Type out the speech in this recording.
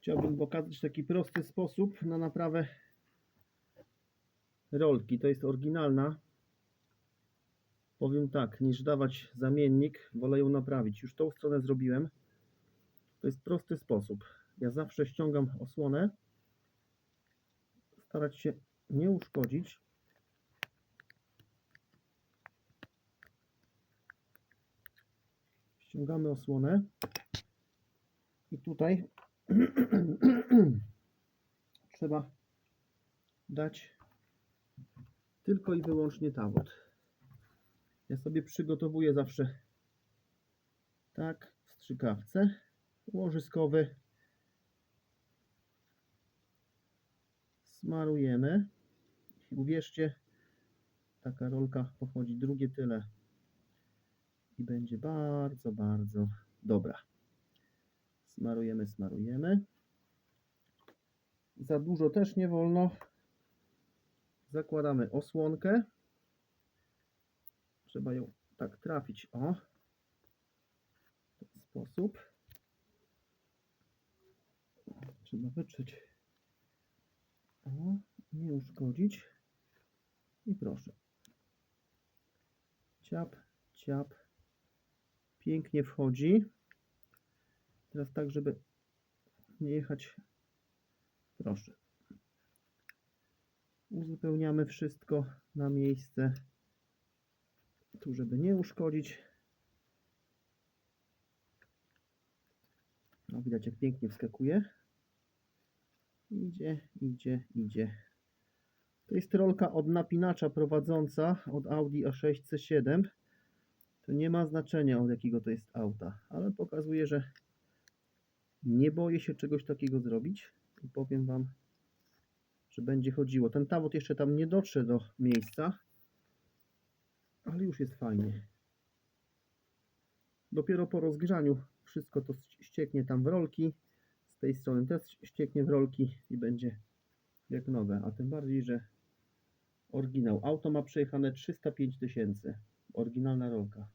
Chciałbym pokazać taki prosty sposób na naprawę rolki. To jest oryginalna. Powiem tak, niż dawać zamiennik, wolę ją naprawić. Już tą stronę zrobiłem. To jest prosty sposób. Ja zawsze ściągam osłonę. Starać się nie uszkodzić. Ściągamy osłonę. I tutaj trzeba dać tylko i wyłącznie tawot. Ja sobie przygotowuję zawsze tak w strzykawce łożyskowy. Smarujemy. I uwierzcie, taka rolka pochodzi drugie tyle i będzie bardzo, bardzo dobra. Smarujemy, smarujemy. Za dużo też nie wolno. Zakładamy osłonkę. Trzeba ją tak trafić. O. W ten sposób. Trzeba wytrzeć. O, nie uszkodzić. I proszę. Ciap, ciap. Pięknie wchodzi. Teraz tak, żeby nie jechać. Proszę. Uzupełniamy wszystko na miejsce. Tu, żeby nie uszkodzić. No, widać, jak pięknie wskakuje. Idzie, idzie, idzie. To jest rolka od napinacza prowadząca od Audi A6 C7. To nie ma znaczenia od jakiego to jest auta, ale pokazuje, że nie boję się czegoś takiego zrobić i powiem Wam, że będzie chodziło. Ten tawot jeszcze tam nie dotrze do miejsca, ale już jest fajnie. Dopiero po rozgrzaniu wszystko to ścieknie tam w rolki. Z tej strony też ścieknie w rolki i będzie jak nowe. A tym bardziej, że oryginał. Auto ma przejechane 305 tysięcy. Oryginalna rolka.